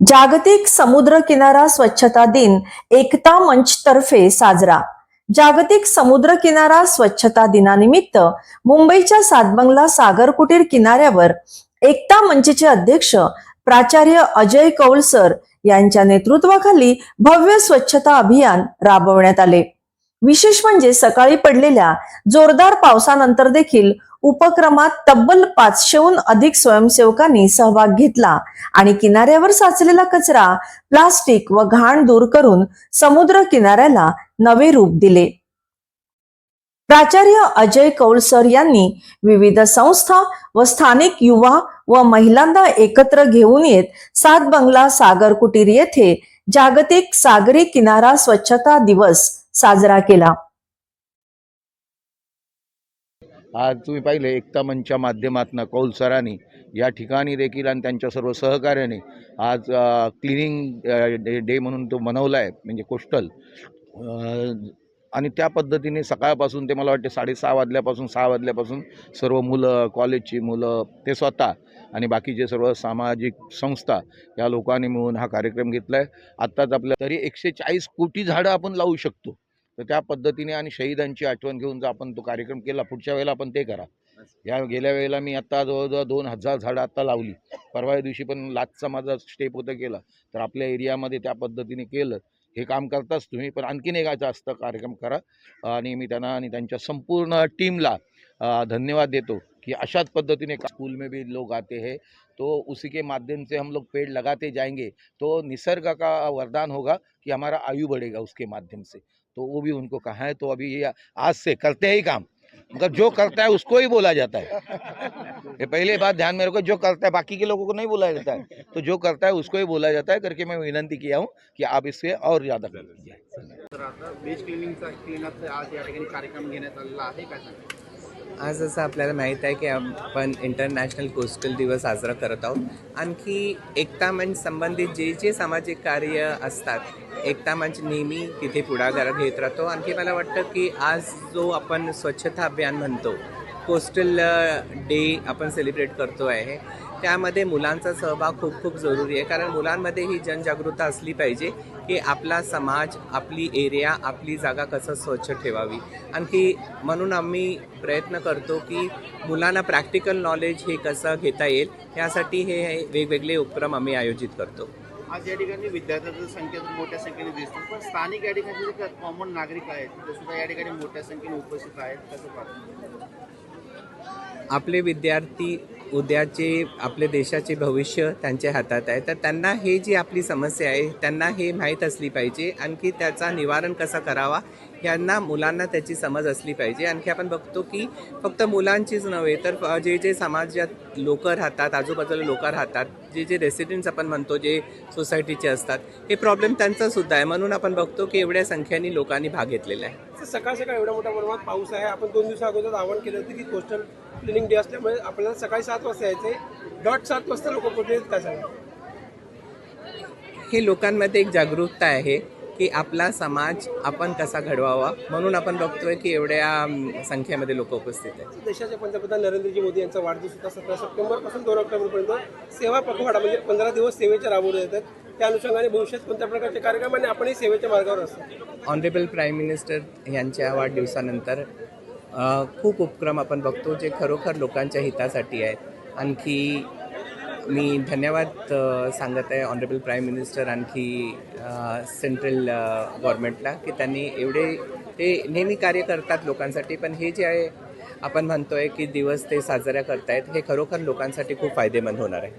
जागतिक समुद्र किनारा स्वच्छता दिन एकता मंच तर्फे साजरा. जागतिक समुद्र किनारा स्वच्छता दिनानिमित्त मुंबईच्या सातबंगला सागर कुटीर किनाऱ्यावर एकता मंचचे अध्यक्ष प्राचार्य अजय कौल सर यांच्या नेतृत्वाखाली भव्य स्वच्छता अभियान राबवण्यात आले. विशेष म्हणजे सकाळी पडलेल्या जोरदार पावसानंतर देखील उपक्रमात तब्बल पाचशेहून अधिक स्वयंसेवकांनी सहभाग घेतला आणि किनाऱ्यावर साचलेला कचरा प्लास्टिक व घाण दूर करून समुद्र किनाऱ्याला नवे रूप दिले. प्राचार्य अजय कौल सर यांनी विविध संस्था व स्थानिक युवा व महिलांना एकत्र घेऊन येत सात बंगला सागर कुटीर येथे जागतिक सागरी किनारा स्वच्छता दिवस साजरा केला. आज तुम्ही पाहिले एकता मंचच्या माध्यमातून कौल सरांनी या ठिकाणी देखील आणि त्यांच्या सर्व सहकार्याने आज क्लिनिंग डे डे म्हणून तो मनवला आहे म्हणजे कोस्टल. आणि त्या पद्धतीने सकाळपासून ते मला वाटते साडेसहा वाजल्यापासून सहा वाजल्यापासून सर्व मुलं कॉलेजची मुलं ते स्वतः आणि बाकीचे सर्व सामाजिक संस्था या लोकांनी मिळून हा कार्यक्रम घेतला आहे आत्ताच आपल्या तरी एकशे चाळीस कोटी झाडं आपण लावू शकतो. तर त्या पद्धतीने आणि शहीदांची आठवण घेऊन जर आपण तो कार्यक्रम केला पुढच्या वेळेला आपण ते करा. या गेल्या वेळेला मी आत्ता जवळजवळ दोन हजार झाडं आत्ता लावली. परवा दिवशी पण लाचचा माझा स्टेप होता केला. तर आपल्या एरियामध्ये त्या पद्धतीने केलं. हे काम करताच तुम्ही पण आणखीन एक जास्त कार्यक्रम करा. आणि मी त्यांना आणि त्यांच्या संपूर्ण टीमला धन्यवाद देतो कि अशाच पद्धतीने स्कूल में भी लोग आते हैं. तो उसी के माध्यम से हम लोग पेड़ लगाते जाएंगे. तो निसर्ग का वरदान होगा कि हमारा आयु बढ़ेगा उसके माध्यम से. तो वो भी उनको कहा है तो अभी ये आज से करते ही काम। मतलब जो करता है उसको ही बोला जाता है। ये पहले बात ध्यान में रखो, जो करता है, बाकी के लोगों को नहीं बोला जाता है। तो जो करता है उसको ही बोला जाता है, करके मैं विनंती किया हूँ कि आप इससे और ज़्यादा कर आज असं आपल्याला माहीत आहे की आपण इंटरनॅशनल कोस्टल दिवस साजरा करत आहोत. आणखी एकता मंच संबंधित जे जे सामाजिक कार्य असतात एकता मंच नेहमी तिथे पुढाकार घेत राहतो. आणखी मला वाटतं की आज जो आपण स्वच्छता अभियान म्हणतो कोस्टल डे आपण सेलिब्रेट करतो आहे. त्यामध्ये मुलांचा सहभाग खूप खूप जरुरी आहे. कारण मुलांमध्ये ही जनजागृता असली पाहिजे की आपला समाज आपली एरिया आपली जागा कसं स्वच्छ ठेवावी. आणखी म्हणून आम्ही प्रयत्न करतो की मुलांना प्रॅक्टिकल नॉलेज हे कसं घेता येईल यासाठी हे वेगवेगळे उपक्रम आम्ही आयोजित करतो. आज या ठिकाणी विद्यार्थ्यांची संख्या मोठ्या संख्येने दिसते पण स्थानिक या ठिकाणी जे कॉमन नागरिक आहेत ते सुद्धा या ठिकाणी मोठ्या संख्येने उपस्थित आहेत कसं पाहतो आपले विद्यार्थी उद्याचे आपले देशाचे भविष्य त्यांच्या हातात आहे. तर त्यांना हे जी आपली समस्या आहे त्यांना हे माहीत असली पाहिजे. आणखी त्याचा निवारण कसा करावा यांना मुलांना त्याची समज असली पाहिजे. आणखी आपण बघतो की फक्त मुलांचीच नव्हे तर जे जे समाजात लोक राहतात आजूबाजूला लोक राहतात जे जे रेसिडेंट्स आपण म्हणतो जे सोसायटीचे असतात हे प्रॉब्लेम त्यांचासुद्धा आहे. म्हणून आपण बघतो की एवढ्या संख्येने लोकांनी भाग घेतलेला आहे. तर सकाळ सकाळ एवढ्या मोठ्या प्रमाणात पाऊस आहे. आपण दोन दिवसा अगोदर आवाहन केलं होतं की कोस्टल क्लिनिंग डे असल्यामुळे आपल्याला सकाळी सात वाजता यायचे डॉट सात वाजता लोक पोहोचले काय सांगा हे लोकांमध्ये एक जागरूकता आहे की आपला समाज आपण कसा घडवावा म्हणून आपण बघतोय की एवढ्या संख्येमध्ये लोक उपस्थित आहेत. देशाचे पंतप्रधान नरेंद्रजी मोदी यांचा वाढदिवस होता सतरा सप्टेंबरपासून दोन ऑक्टोबरपर्यंत सेवा पखवाडा म्हणजे पंधरा दिवस सेवेचे राबवले जातात. त्या अनुषंगाने भविष्यात कोणत्या प्रकारचे कार्यक्रम आणि आपणही सेवेच्या मार्गावर असतो ऑनरेबल प्राईम मिनिस्टर यांच्या वाढदिवसानंतर खूप उपक्रम आपण बघतो जे खरोखर लोकांच्या हितासाठी आहेत. आणखी मी धन्यवाद सांगत आहे ऑनरेबल प्राईम मिनिस्टर आणखी सेंट्रल गव्हर्मेंटला गव्हर्नमेंटला की त्यांनी एवढे ते नेहमी कार्य करतात लोकांसाठी. पण हे जे आहे आपण म्हणतोय की दिवस ते साजऱ्या करतायत हे खरोखर लोकांसाठी खूप फायदेमंद होणार आहे.